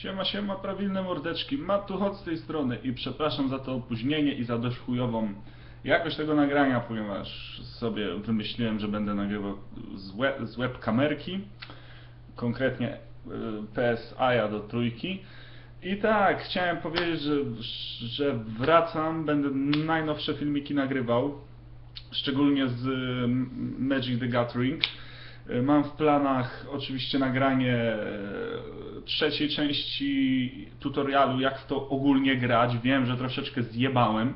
Siema, siema, prawilne mordeczki. Matt tu Hot z tej strony i przepraszam za to opóźnienie i za dość chujową jakość tego nagrania, ponieważ sobie wymyśliłem, że będę nagrywał z, web, z webkamerki, konkretnie y, PSI do trójki. I tak, chciałem powiedzieć, że, że wracam, będę najnowsze filmiki nagrywał, szczególnie z Magic the Gathering. Y, Mam w planach oczywiście nagranie e, trzeciej części tutorialu, jak w to ogólnie grać. Wiem, że troszeczkę zjebałem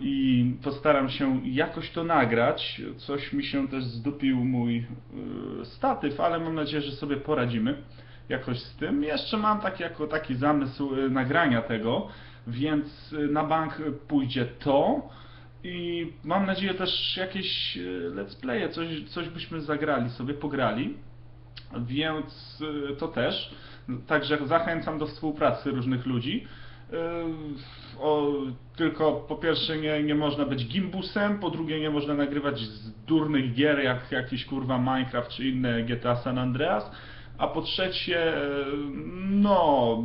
i postaram się jakoś to nagrać. Coś mi się też zdupił mój e, statyw, ale mam nadzieję, że sobie poradzimy jakoś z tym. Jeszcze mam taki, jako taki zamysł e, nagrania tego, więc e, na bank pójdzie to. I mam nadzieję też jakieś let's playe, coś, coś byśmy zagrali sobie, pograli. Więc e, to też. Także zachęcam do współpracy różnych ludzi. E, O, tylko po pierwsze nie, nie można być gimbusem, po drugie nie można nagrywać z durnych gier jak jakiś kurwa Minecraft czy inne GTA San Andreas, a po trzecie e, no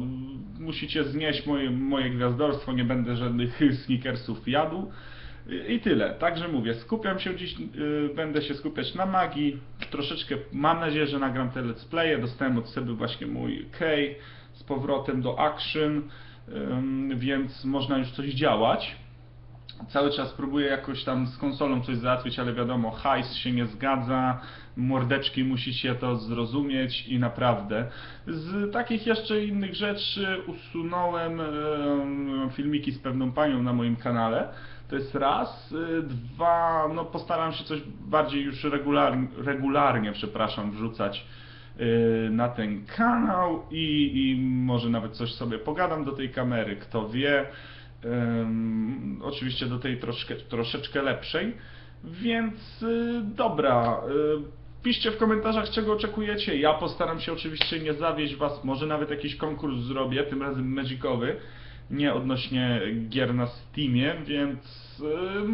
musicie znieść moje, moje gwiazdorstwo, nie będę żadnych sneakersów jadł. I tyle. Także mówię, skupiam się dziś, y, będę się skupiać na magii. Troszeczkę mam nadzieję, że nagram te let's playe. Dostałem od Seby właśnie mój key z powrotem do action, ym, więc można już coś działać. Cały czas próbuję jakoś tam z konsolą coś załatwić, ale wiadomo, hajs się nie zgadza, mordeczki musicie to zrozumieć i naprawdę. Z takich jeszcze innych rzeczy usunąłem em, filmiki z pewną panią na moim kanale. To jest raz. Y, Dwa, no postaram się coś bardziej już regularnie, regularnie przepraszam, wrzucać y, na ten kanał i, i może nawet coś sobie pogadam do tej kamery, kto wie. Oczywiście do tej troszkę, troszeczkę lepszej. Więc y, dobra, y, piszcie w komentarzach czego oczekujecie. Ja postaram się oczywiście nie zawieść was, może nawet jakiś konkurs zrobię, tym razem magicowy, nie odnośnie gier na Steamie, więc y,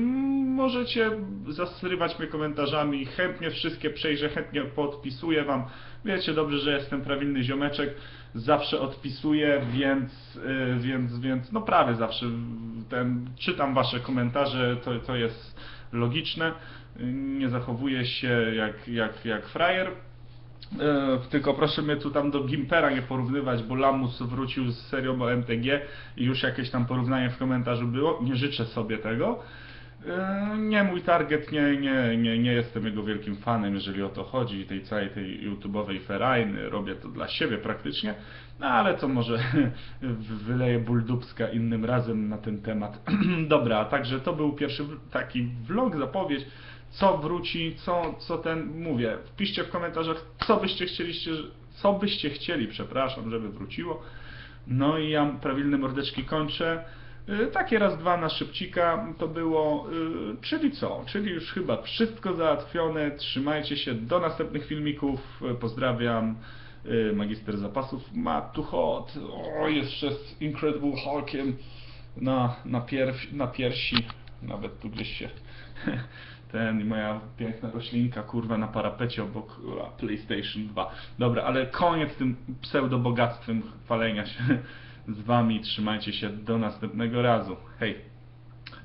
możecie zasrywać mnie komentarzami, chętnie wszystkie przejrzę, chętnie podpisuję wam. Wiecie dobrze, że jestem prawilny ziomeczek, zawsze odpisuję, więc, y, więc, więc no prawie zawsze ten, czytam wasze komentarze, to, to jest logiczne, Y, nie zachowuję się jak, jak, jak frajer. E, tylko proszę mnie tu tam do Gimpera nie porównywać, bo Lamus wrócił z serią o MTG i już jakieś tam porównanie w komentarzu było. Nie życzę sobie tego. E, Nie mój target, nie, nie, nie, nie jestem jego wielkim fanem, jeżeli o to chodzi, tej całej tej YouTube'owej ferajny, robię to dla siebie praktycznie, no ale to może wyleję buldubska innym razem na ten temat. Dobra, także to był pierwszy taki vlog, zapowiedź, co wróci, co, co ten, mówię, wpiszcie w komentarzach, co byście chcieliście, co byście chcieli, przepraszam, żeby wróciło. No i ja prawilne mordeczki kończę. Y, Takie raz, dwa na szybcika to było. y, Czyli co? Czyli już chyba wszystko załatwione. Trzymajcie się do następnych filmików. Pozdrawiam. y, Magister zapasów Matt to hot. O, jeszcze z Incredible Hulkiem na, na, pierw, na piersi. Nawet tu gdzieś się ten i moja piękna roślinka, kurwa, na parapecie obok PlayStation 2. Dobra, ale koniec tym pseudobogactwem chwalenia się z wami. Trzymajcie się do następnego razu. Hej.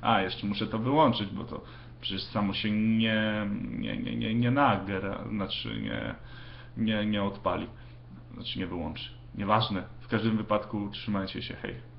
A, jeszcze muszę to wyłączyć, bo to przecież samo się nie, nie, nie, nie, nie nagra, znaczy nie, nie, nie odpali. Znaczy nie wyłączy. Nieważne. W każdym wypadku trzymajcie się. Hej.